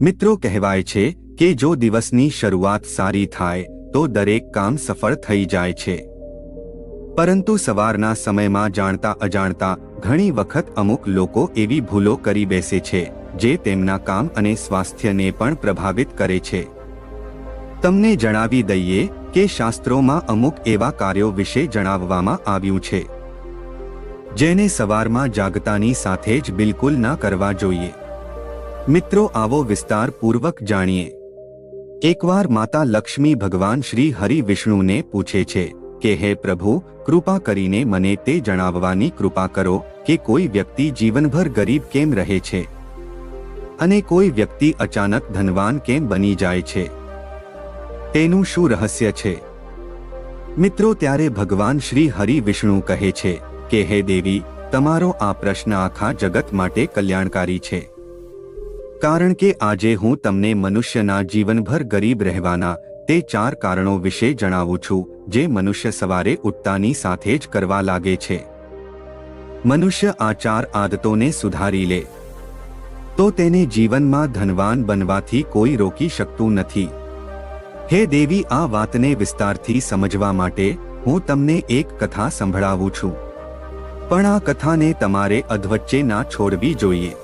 મિત્રો કહેવાય છે કે જો દિવસની શરૂઆત સારી થાય, તો દરેક કામ સફળ થઈ જાય છે. પરંતુ સવારના સમયમાં જાણતા અજાણતા ઘણી વખત અમુક લોકો એવી ભૂલો કરી બેસે છે, જે તેમના કામ અને સ્વાસ્થ્યને પણ પ્રભાવિત કરે છે. તમને જણાવી દઈએ કે શાસ્ત્રોમાં અમુક એવા કાર્યો વિશે જણાવવામાં આવ્યું છે. જેને સવારમાં જાગતાની સાથે જ બિલકુલ ના કરવા જોઈએ. મિત્રો, આવો વિસ્તારપૂર્વક જાણીએ. એકવાર માતા લક્ષ્મી ભગવાન શ્રી હરિ વિષ્ણુને પૂછે છે કે, હે પ્રભુ, કૃપા કરીને મને તે જણાવવાની કૃપા કરો કે કોઈ વ્યક્તિ જીવનભર ગરીબ કેમ રહે છે? અને કોઈ વ્યક્તિ અચાનક ધનવાન કેમ બની જાય છે? તેનું શું રહસ્ય છે? મિત્રો, ત્યારે ભગવાન શ્રી હરિ વિષ્ણુ કહે છે કે, હે દેવી, તમારો આ પ્રશ્ન આખા જગત માટે કલ્યાણકારી છે. કારણ કે આજે હું તમને મનુષ્યના જીવનભર ગરીબ રહેવાના તે ચાર કારણો વિશે જણાવું છું, જે મનુષ્ય સવારે ઉઠતાની સાથે જ કરવા લાગે છે. મનુષ્ય આ ચાર આદતોને સુધારી લે. તો તેને જીવનમાં ધનવાન બનવાથી કોઈ રોકી શકતું નથી. હે દેવી, આ વાતને વિસ્તારથી સમજવા માટે હું તમને એક કથા સંભળાવું છું. પણ આ કથાને તમારે અધવચ્ચે ના છોડવી જોઈએ.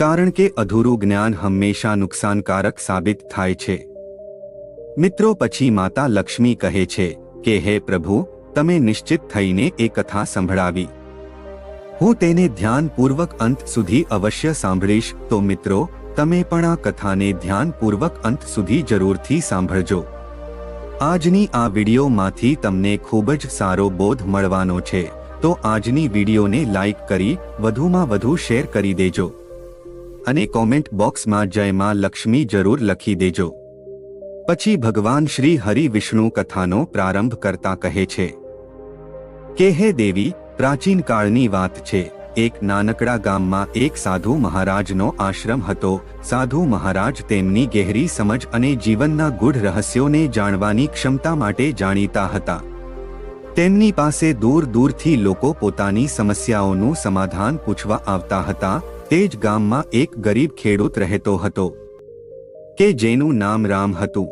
કારણ કે અધૂરું જ્ઞાન હંમેશા નુકસાનકારક સાબિત થાય છે. મિત્રો પછી માતા લક્ષ્મી કહે છે કે, હે પ્રભુ, તમે નિશ્ચિત થઈને એ કથા સંભળાવી. હું તેને ધ્યાનપૂર્વક અંત સુધી અવશ્ય સાંભળીશ, તો મિત્રો, તમે પણ આ કથાને ધ્યાનપૂર્વક અંત સુધી જરૂરથી સાંભળજો. આજની આ વિડીયોમાંથી તમને ખૂબ જ સારો બોધ મળવાનો છે, તો આજની વિડીયોને લાઈક કરી, વધુમાં વધુ શેર કરી દેજો. અને કોમેન્ટ બોક્સમાં જય માં લક્ષ્મી જરૂર લખી દેજો. પછી ભગવાન શ્રી હરિ વિષ્ણુ કથાનો પ્રારંભ કરતા કહે છે. કે હે દેવી, પ્રાચીન કાળની વાત છે. એક નાનકડા ગામમાં એક સાધુ મહારાજનો આશ્રમ હતો. સાધુ મહારાજ તેમની ગહેરી સમજ અને જીવનના ગૂઢ રહસ્યોને જાણવાની ક્ષમતા માટે જાણીતા હતા. તેમની પાસે દૂર દૂરથી લોકો પોતાની સમસ્યાઓનું સમાધાન પૂછવા આવતા હતા. તે જ ગામમાં એક ગરીબ ખેડૂત રહેતો હતો, કે જેનું નામ રામ હતું.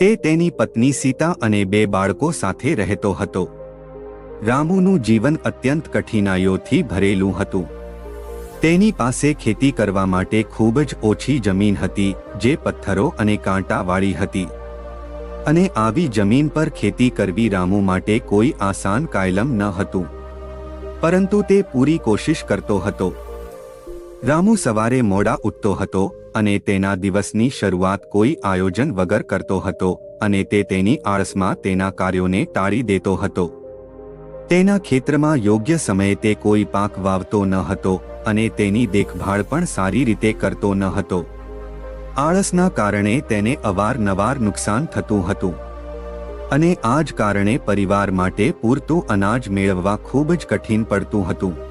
તે તેની પત્ની સીતા અને બે બાળકો સાથે રહેતો હતો. રામુનું જીવન અત્યંત કઠિનાઈઓથી ભરેલું હતું. તેની પાસે ખેતી કરવા માટે ખૂબ જ ઓછી જમીન હતી, જે પથ્થરો અને કાંટાવાળી હતી. અને આવી જમીન પર ખેતી કરવી રામુ માટે કોઈ આસાન કાયલમ ન હતું. પરંતુ તે પૂરી કોશિશ કરતો હતો. રામુ સવારે મોડા ઉઠતો હતો અને તેના દિવસની શરૂઆત કોઈ આયોજન વગર કરતો હતો અને તે તેની આળસમાં તેના કાર્યોને ટાળી દેતો હતો. તેના ખેતરમાં યોગ્ય સમયે તે કોઈ પાક વાવતો ન હતો અને તેની દેખભાળ પણ સારી રીતે કરતો ન હતો. આળસના કારણે તેને અવારનવાર નુકસાન થતું હતું. અને આ જ કારણે પરિવાર માટે પૂરતું અનાજ મેળવવા ખૂબ જ કઠિન પડતું હતું.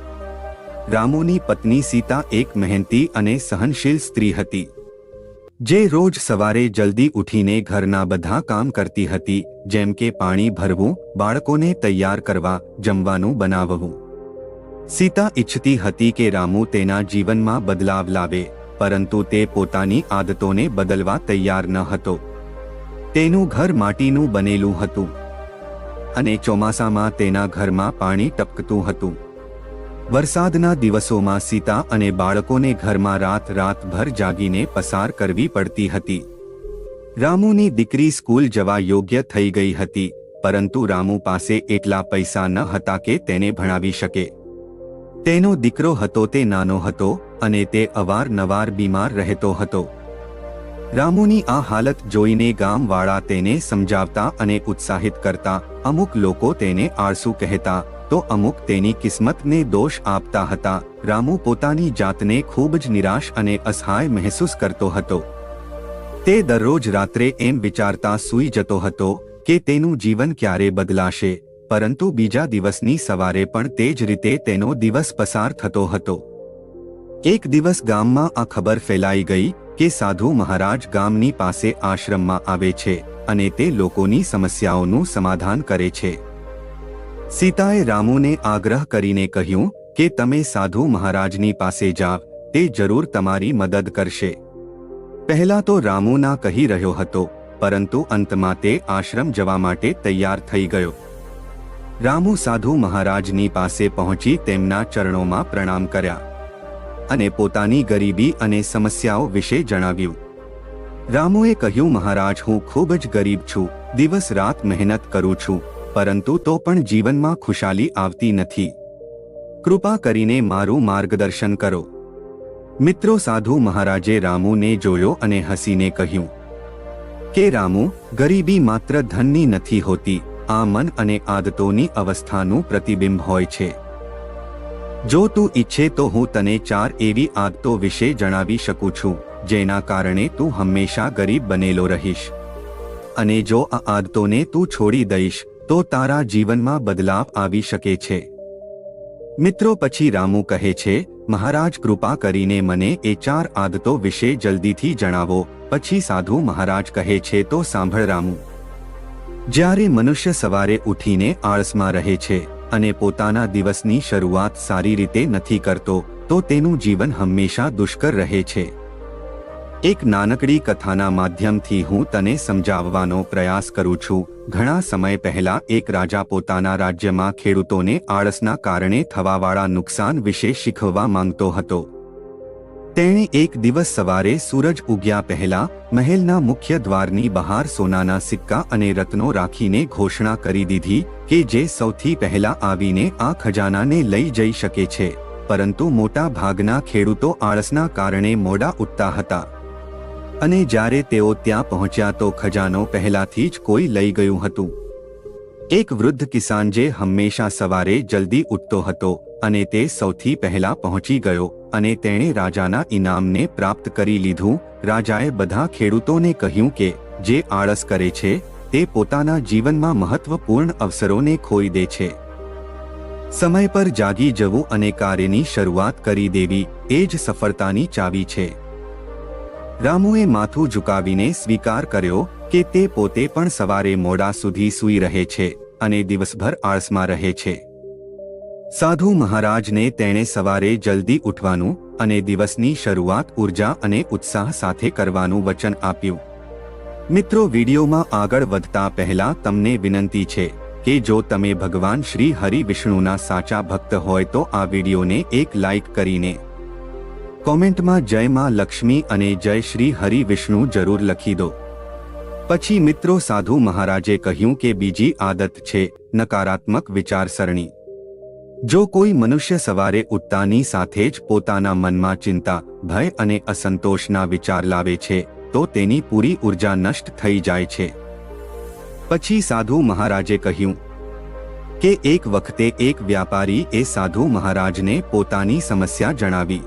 રામુની પત્ની સીતા એક મહેનતી અને સહનશીલ સ્ત્રી હતી. જે રોજ સવારે જલ્દી ઉઠીને ઘરના બધા કામ કરતી હતી, જેમ કે પાણી ભરવું, બાળકોને તૈયાર કરવા, જમવાનું બનાવવું. સીતા ઈચ્છતી હતી કે રામુ તેના જીવનમાં બદલાવ લાવે, પરંતુ તે પોતાની આદતોને બદલવા તૈયાર ન હતો. તેનું ઘર માટીનું બનેલું હતું અને ચોમાસામાં તેના ઘરમાં પાણી ટપકતું હતું. વરસાદના દિવસોમાં સીતા અને બાળકોને ઘરમાં રાત રાતભર જાગીને પસાર કરવી પડતી હતી. રામુની દીકરી સ્કૂલ જવા યોગ્ય થઈ ગઈ હતી, પરંતુ રામુ પાસે એટલા પૈસા ન હતા કે તેને ભણાવી શકે. તેનો દીકરો હતો તે નાનો હતો અને તે અવારનવાર બીમાર રહેતો હતો. રામુની આ હાલત જોઈને ગામવાળા તેને સમજાવતા અને ઉત્સાહિત કરતા અમુક લોકો તેને આળસુ કહેતા તો અમુક તેની કિસ્મતને દોષ આપતા હતા. રામુ પોતાની જાતને ખૂબ જ નિરાશ અને અસહાય મહેસૂસ કરતો હતો. તે દરરોજ રાત્રે એમ વિચારતા સૂઈ જતો હતો કે તેનું જીવન ક્યારે બદલાશે, પરંતુ બીજા દિવસની સવારે પણ તે જ રીતે તેનો દિવસ પસાર થતો હતો. એક દિવસ ગામમાં આ ખબર ફેલાઈ ગઈ કે સાધુ મહારાજ ગામની પાસે આશ્રમમાં આવે છે અને તે લોકોની સમસ્યાઓનું સમાધાન કરે છે. સીતાએ રામુને આગ્રહ કરીને કહ્યું કે તમે સાધુ મહારાજની પાસે જાવ, તે જરૂર તમારી મદદ કરશે. પહેલા તો રામુ ના કહી રહ્યો હતો, પરંતુ અંતમાં તે આશ્રમ જવા માટે તૈયાર થઈ ગયો. રામુ સાધુ મહારાજની પાસે પહોંચી તેમના ચરણોમાં પ્રણામ કર્યા અને પોતાની ગરીબી અને સમસ્યાઓ વિશે જણાવ્યું. રામુએ કહ્યું, મહારાજ, હું ખૂબ જ ગરીબ છું, દિવસ રાત મહેનત કરું છું. પરંતુ તો પણ જીવનમાં ખુશાલી આવતી નથી. કૃપા કરીને મારું માર્ગદર્શન કરો. મિત્રો, સાધુ મહારાજે રામુને જોયો અને હસીને કહ્યું, કે રામુ, ગરીબી માત્ર ધનની નથી હોતી, આ મન અને આદતોની અવસ્થાનું પ્રતિબિંબ હોય છે. જો તું ઈચ્છે તો હું તને ચાર એવી આદતો વિશે જણાવી શકું છું, જેના કારણે તું હંમેશા ગરીબ બનેલો રહીશ. અને જો આ આદતોને તું છોડી દઈશ તો તારા જીવનમાં બદલાવ આવી શકે છે. મિત્રો, પછી રામુ કહે છે, મહારાજ, કૃપા કરીને મને એ ચાર આદતો વિશે જલ્દીથી જણાવો. પછી સાધુ મહારાજ કહે છે, તો સાંભળ રામુ. જ્યારે મનુષ્ય સવારે ઉઠીને આળસમાં રહે છે અને પોતાના દિવસની શરૂઆત સારી રીતે નથી કરતો, તો તેનું જીવન હંમેશા દુષ્કર રહે છે. એક નાનકડી કથાના માધ્યમથી હું તને સમજાવવાનો પ્રયાસ કરું છું. ઘણા સમય પહેલા એક રાજા પોતાના રાજ્યમાં ખેડૂતોને આળસના કારણે થવાવાળા નુકસાન વિશે શીખવવા માંગતો હતો. તેણે એક દિવસ સવારે સૂરજ ઉગ્યા પહેલા મહેલના મુખ્ય દ્વારની બહાર સોનાના સિક્કા અને રત્નો રાખીને ઘોષણા કરી દીધી કે જે સૌથી પહેલા આવીને આ ખજાનાને લઈ જઈ શકે છે. પરંતુ મોટા ભાગના ખેડૂતો આળસના કારણે મોડા ઉઠતા હતા. અને જ્યારે તેઓ ત્યાં પહોંચ્યા તો ખજાનો પહેલાથી જ કોઈ લઈ ગયું હતું. એક વૃદ્ધ કિસાન જે હંમેશા સવારે જલ્દી ઉઠતો હતો અને તે સૌથી પહેલા પહોંચી ગયો અને તેણે રાજાના ઇનામને પ્રાપ્ત કરી લીધું, રાજાએ બધા ખેડૂતોને કહ્યું કે, જે આળસ કરે છે, તે પોતાના જીવનમાં મહત્વપૂર્ણ અવસરોને ખોઈ દે છે. સમય પર જાગી જવું અને કાર્યની શરૂઆત કરી દેવી એ જ સફળતાની ચાવી છે. રામુએ માથું ઝુકાવીને સ્વીકાર કર્યો કે તે પોતે પણ સવારે મોડા સુધી સૂઈ રહે છે અને દિવસભર આળસમાં રહે છે. સાધુ મહારાજને તેણે સવારે જલ્દી ઉઠવાનું અને દિવસની શરૂઆત ઊર્જા અને ઉત્સાહ સાથે કરવાનું વચન આપ્યું. મિત્રો, વિડીયોમાં આગળ વધતા પહેલા તમને વિનંતી છે કે જો તમે ભગવાન શ્રી હરિ વિષ્ણુના સાચા ભક્ત હોય તો આ વિડીયોને એક લાઇક કરીને કોમેન્ટમાં જય માં લક્ષ્મી અને જય શ્રી હરિ વિષ્ણુ જરૂર લખી દો. પછી મિત્રો સાધુ મહારાજે કહ્યું કે બીજી આદત છે, નકારાત્મક વિચારસરણી. જો કોઈ મનુષ્ય સવારે ઉઠતાની સાથે જ પોતાના મનમાં ચિંતા, ભય અને અસંતોષના વિચાર લાવે છે, તો તેની પૂરી ઊર્જા નષ્ટ થઈ જાય છે. પછી સાધુ મહારાજે કહ્યું કે એક વખતે એક વ્યાપારી એ સાધુ મહારાજને પોતાની સમસ્યા જણાવી.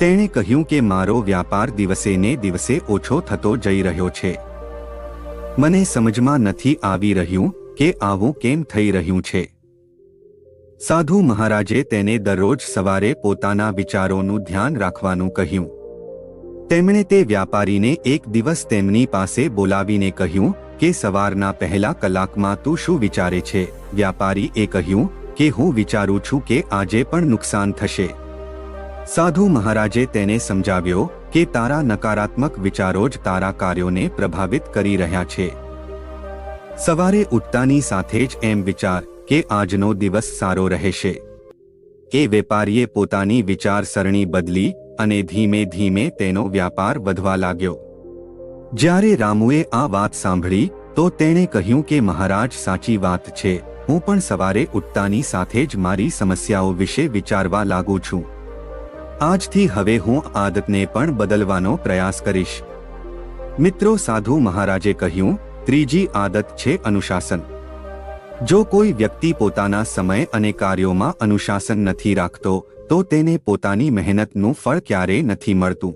તેણે કહ્યું કે મારો વ્યાપાર દિવસે ને દિવસે ઓછો થતો જઈ રહ્યો છે. મને સમજમાં નથી આવી રહ્યું કે આવું કેમ થઈ રહ્યું છે. સાધુ મહારાજે તેને દરરોજ સવારે પોતાના વિચારોનું ધ્યાન રાખવાનું કહ્યું. તેમણે તે વ્યાપારીને એક દિવસ તેમની પાસે બોલાવીને કહ્યું કે સવારના પહેલા કલાકમાં તું શું વિચારે છે? વ્યાપારી એ કહ્યું કે હું વિચારું છું કે આજે પણ નુકસાન થશે. સાધુ મહારાજે તેને સમજાવ્યો કે તારા નકારાત્મક વિચારો જ તારા કાર્યોને પ્રભાવિત કરી રહ્યા છે. સવારે ઉઠતાની સાથે જ એમ વિચાર કે આજનો દિવસ સારો રહેશે. એ વેપારીએ પોતાની વિચારસરણી બદલી અને ધીમે ધીમે તેનો વ્યાપાર વધવા લાગ્યો. જ્યારે રામુએ આ વાત સાંભળી, તો તેણે કહ્યું કે મહારાજ સાચી વાત છે, હું પણ સવારે ઉઠતાની સાથે જ મારી સમસ્યાઓ વિશે વિચારવા લાગુ છું. આજથી હવે હું આદતને પણ બદલવાનો પ્રયાસ કરીશ. મિત્રો, સાધુ મહારાજે કહ્યું, ત્રીજી આદત છે અનુશાસન. જો કોઈ વ્યક્તિ પોતાના સમય અને કાર્યોમાં અનુશાસન નથી રાખતો, તો તેને પોતાની મહેનતનું ફળ ક્યારે નથી મળતું.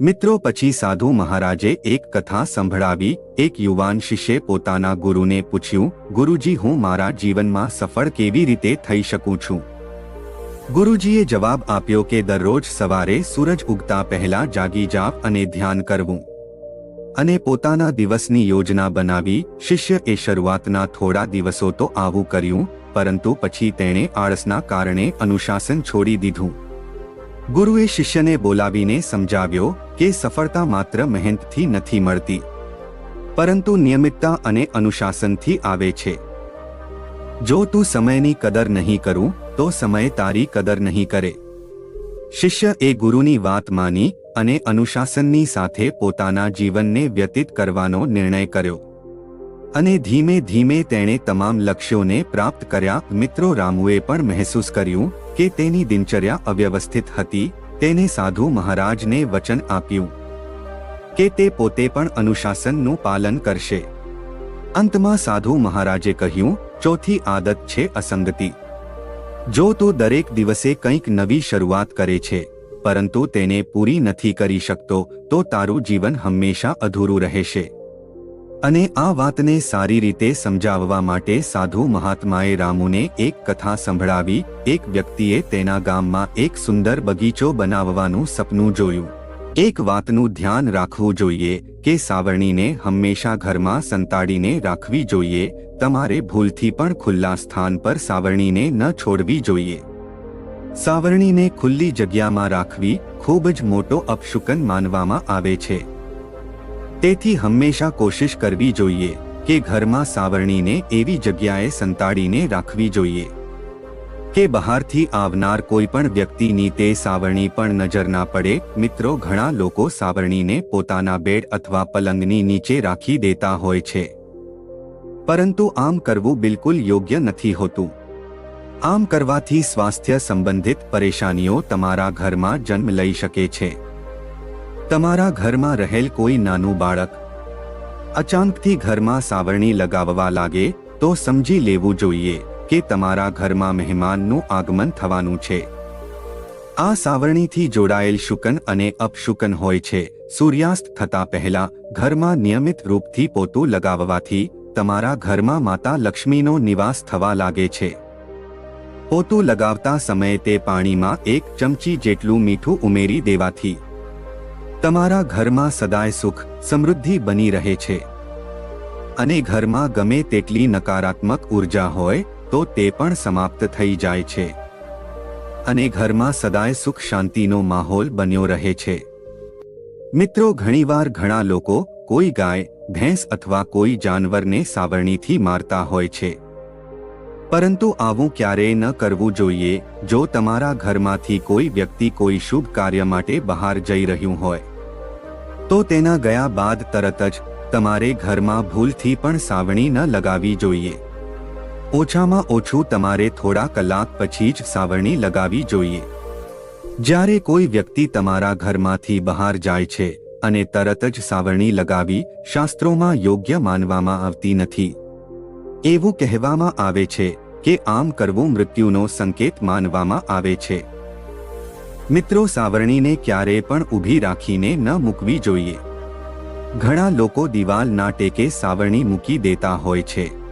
મિત્રો, પછી સાધુ મહારાજે એક કથા સંભળાવી, એક યુવાન શિષ્યે પોતાના ગુરુને પૂછ્યું, ગુરુજી, હું મારા જીવનમાં સફળ કેવી રીતે થઈ શકું છું? ગુરુજીએ જવાબ આપ્યો કે દરરોજ સવારે સૂરજ ઉગતા પહેલા જાગી જાપ અને ધ્યાન કરવું. અને પોતાના દિવસની યોજના બનાવી શિષ્ય એ શરૂઆતના થોડા દિવસો તો આવું કર્યું, પરંતુ પછી તેણે આળસના કારણે અનુશાસન છોડી દીધું. ગુરુએ શિષ્યને બોલાવીને સમજાવ્યો કે સફળતા માત્ર મહેનતથી નથી મળતી, પરંતુ નિયમિતતા અને અનુશાસનથી આવે છે. જો તું સમયની કદર નહીં કરું તો સમય તારી કદર નહીં કરે. શિષ્ય એ ગુરુની વાત માની અને અનુશાસનની સાથે પોતાના જીવનને વ્યતીત કરવાનો નિર્ણય કર્યો. અને ધીમે ધીમે તેણે તમામ લક્ષ્યોને પ્રાપ્ત કર્યા. મિત્રો, રામુએ પણ મહેસૂસ કર્યું કે તેની દિનચર્યા અવ્યવસ્થિત હતી, તેને સાધુ મહારાજને વચન આપ્યું કે તે પોતે પણ અનુશાસનનું પાલન કરશે. અંતમાં સાધુ મહારાજે કહ્યું, ચોથી આદત છે અસંગતિ. જો તું દરેક દિવસે કંઈક નવી શરૂઆત કરે છે, પરંતુ તેને પૂરી નથી કરી શકતો, તો તારું જીવન હંમેશા અધૂરું રહેશે. અને આ વાતને સારી રીતે સમજાવવા માટે સાધુ મહાત્માએ રામુને એક કથા સંભળાવી, એક વ્યક્તિએ તેના ગામમાં એક સુંદર બગીચો બનાવવાનું સપનું જોયું. એક વાતનું ધ્યાન રાખવું જોઈએ કે સાવરણીને હંમેશા ઘરમાં સંતાડીને રાખવી જોઈએ. તમારે ભૂલથી પણ ખુલ્લા સ્થાન પર સાવરણીને ન છોડવી જોઈએ. સાવરણીને ખુલ્લી જગ્યામાં રાખવી ખૂબ જ મોટો અપશુકન માનવામાં આવે છે. તેથી હંમેશા કોશિશ કરવી જોઈએ કે ઘરમાં સાવરણીને એવી જગ્યાએ સંતાડીને રાખવી જોઈએ. કે બહારથી આવનાર કોઈ પણ વ્યક્તિની તે સાવરણી પણ નજર ના પડે, મિત્રો ઘણા લોકો સાવરણીને પોતાના બેડ અથવા પલંગની નીચે રાખી દેતા હોય છે. પરંતુ આમ કરવું બિલકુલ યોગ્ય નથી હોતું. આમ કરવાથી સ્વાસ્થ્ય સંબંધિત પરેશાનીઓ તમારા ઘરમાં જન્મ લઈ શકે છે. તમારા ઘરમાં રહેલ કોઈ નાનું બાળક અચાનકથી ઘરમાં સાવરણી લગાવવા લાગે, તો સમજી લેવું જોઈએ. કે તમારા ઘરમાં મહેમાનનું આગમન થવાનું છે. આ સાવરણીથી જોડાયેલ શુકન અને અપશુકન હોય છે. સૂર્યાસ્ત થતા પહેલા ઘરમાં નિયમિત રૂપથી પોતું લગાવવાથી તમારા ઘરમાં માતા લક્ષ્મીનો નિવાસ થવા લાગે છે. પોતું લગાવતા સમયે તે પાણીમાં એક ચમચી જેટલું મીઠું ઉમેરી દેવાથી તમારા ઘરમાં સદાય સુખ, સમૃદ્ધિ બની રહે છે. અને ઘરમાં ગમે તેટલી નકારાત્મક ઊર્જા હોય તો તે પણ સમાપ્ત થઈ જાય છે. અને ઘરમાં સદાય સુખ શાંતિનો માહોલ બન્યો રહે છે. મિત્રો, ઘણીવાર ઘણા લોકો કોઈ ગાય, ભેંસ અથવા કોઈ જાનવરને સાવરણીથી મારતા હોય છે. પરંતુ આવું ક્યારેય ન કરવું જોઈએ, જો તમારા ઘરમાંથી કોઈ વ્યક્તિ કોઈ શુભ કાર્ય માટે બહાર જઈ રહ્યું હોય. તો તેના ગયા બાદ તરત જ તમારે ઘરમાં ભૂલથી પણ સાવણી ન લગાવી જોઈએ. ઓછામાં ઓછું તમારે થોડા કલાક પછી જ સાવરણી લગાવી જોઈએ. જ્યારે કોઈ વ્યક્તિ તમારા ઘરમાંથી બહાર જાય છે અને તરત જ સાવરણી લગાવી શાસ્ત્રોમાં યોગ્ય માનવામાં આવતી નથી. એવું કહેવામાં આવે છે કે આમ કરવું મૃત્યુનો સંકેત માનવામાં આવે છે. મિત્રો, સાવરણીને ક્યારેય પણ ઊભી રાખીને ન મૂકવી જોઈએ. ઘણા લોકો દિવાલના ટેકે સાવરણી મૂકી દેતા હોય છે.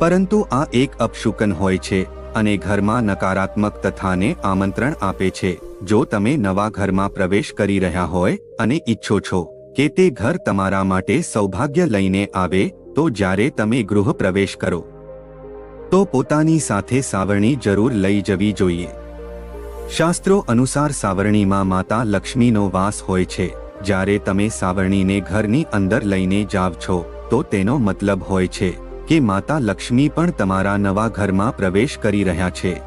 પરંતુ આ એક અપશુકન હોય છે અને ઘરમાં નકારાત્મક તથાને આમંત્રણ આપે છે. જો તમે નવા ઘરમાં પ્રવેશ કરી રહ્યા હોય અને ઈચ્છો છો કે તે ઘર તમારા માટે સૌભાગ્ય લઈને આવે, તો જ્યારે તમે ગૃહ પ્રવેશ કરો, તો પોતાની સાથે સાવરણી જરૂર લઈ જવી જોઈએ. શાસ્ત્રો અનુસાર સાવરણીમાં માતા લક્ષ્મીનો વાસ હોય છે. જ્યારે તમે સાવરણીને ઘરની અંદર લઈને જાવ છો, તો તેનો મતલબ હોય છે કે માતા લક્ષ્મી પણ તમારા નવા ઘરમાં પ્રવેશ કરી રહ્યા છે.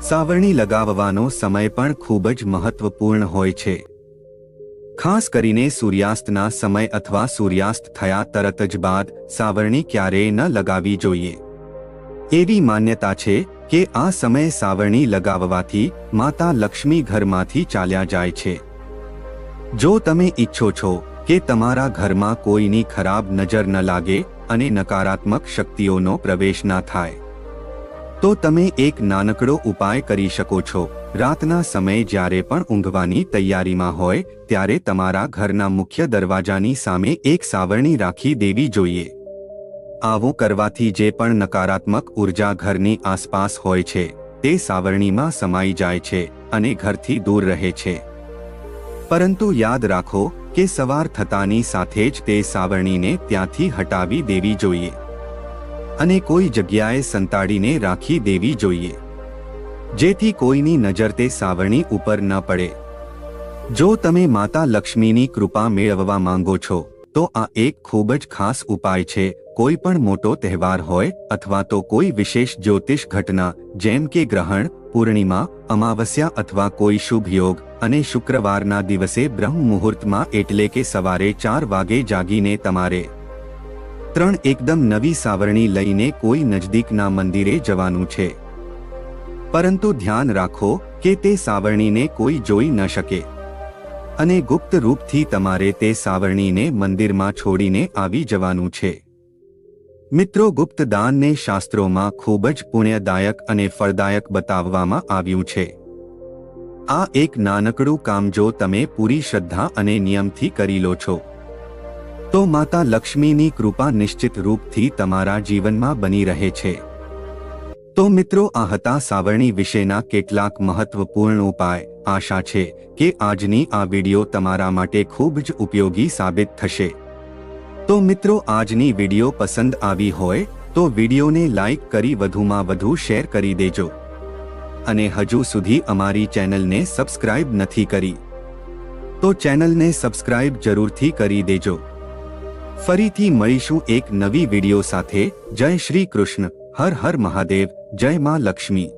સાવરણી લગાવવાનો સમય પણ ખૂબ જ મહત્વપૂર્ણ હોય છે. ખાસ કરીને સૂર્યાસ્તના સમય અથવા સૂર્યાસ્ત થયા તરત જ બાદ સાવરણી ક્યારેય ન લગાવી જોઈએ. એવી માન્યતા છે કે આ સમયે સાવરણી લગાવવાથી માતા લક્ષ્મી ઘરમાંથી ચાલ્યા જાય છે. જો તમે ઈચ્છો છો કે તમારા ઘરમાં કોઈની ખરાબ નજર ન લાગે અને નકારાત્મક શક્તિઓનો પ્રવેશ ના થાય. તો તમે એક નાનકડો ઉપાય કરી શકો છો. રાતના સમયે જ્યારે પણ ઊંઘવાની તૈયારીમાં હોય, ત્યારે તમારા ઘરના મુખ્ય દરવાજાની સામે એક સાવરણી રાખી દેવી જોઈએ. આવું કરવાથી જે પણ નકારાત્મક ઊર્જા ઘરની આસપાસ હોય છે, તે સાવરણીમાં સમાઈ જાય છે અને ઘરથી દૂર રહે છે. પરંતુ યાદ રાખો કે સવાર થતાની સાથે જ તે સાવરણીને ત્યાંથી હટાવી દેવી જોઈએ. અને કોઈ જગ્યાએ સંતાડીને રાખી દેવી જોઈએ. જેથી કોઈની નજર તે સાવરણી ઉપર ન પડે. જો તમે માતા લક્ષ્મીની કૃપા મેળવવા માંગો છો, તો આ એક ખૂબ જ ખાસ ઉપાય છે. કોઈ પણ મોટો તહેવાર હોય અથવા તો કોઈ વિશેષ જ્યોતિષ ઘટના, જેમ કે ગ્રહણ પૂર્ણિમા, અમાવસ્યા અથવા કોઈ શુભ યોગ અને શુક્રવારના દિવસે બ્રહ્મ મુહૂર્તમાં એટલે કે સવારે ચાર વાગે જાગીને તમારે ત્રણ એકદમ નવી સાવરણી લઈને કોઈ નજદીકના મંદિરે જવાનું છે. પરંતુ ધ્યાન રાખો કે તે સાવરણીને કોઈ જોઈ ન શકે. અને ગુપ્ત રૂપથી તમારે તે સાવરણીને મંદિરમાં છોડીને આવી જવાનું છે. મિત્રો ગુપ્ત દાનને શાસ્ત્રોમાં ખૂબ જ પુણ્યદાયક અને ફળદાયક બતાવવામાં આવ્યું છે. આ એક નાનકડું કામ જો તમે પૂરી શ્રદ્ધા અને નિયમથી કરી લો છો. તો માતા લક્ષ્મીની કૃપા નિશ્ચિત રૂપથી તમારા જીવનમાં બની રહે છે. તો મિત્રો આ હતા સાવરણી વિશેના કેટલાક મહત્વપૂર્ણ ઉપાય. આશા છે કે આજની આ વિડિયો તમારા માટે ખૂબ જ ઉપયોગી સાબિત થશે. તો મિત્રો આજની વીડિયો પસંદ આવી હોય તો વિડિયોને લાઇક કરી વધુમાં વધુ શેર કરી દેજો. અને હજુ સુધી અમારી ચેનલને સબસ્ક્રાઇબ નથી કરી, તો ચેનલને સબસ્ક્રાઇબ જરૂરથી કરી દેજો. ફરીથી મળીશું એક નવી વીડિયો સાથે. જય શ્રી કૃષ્ણ. હર હર મહાદેવ. જય માં લક્ષ્મી.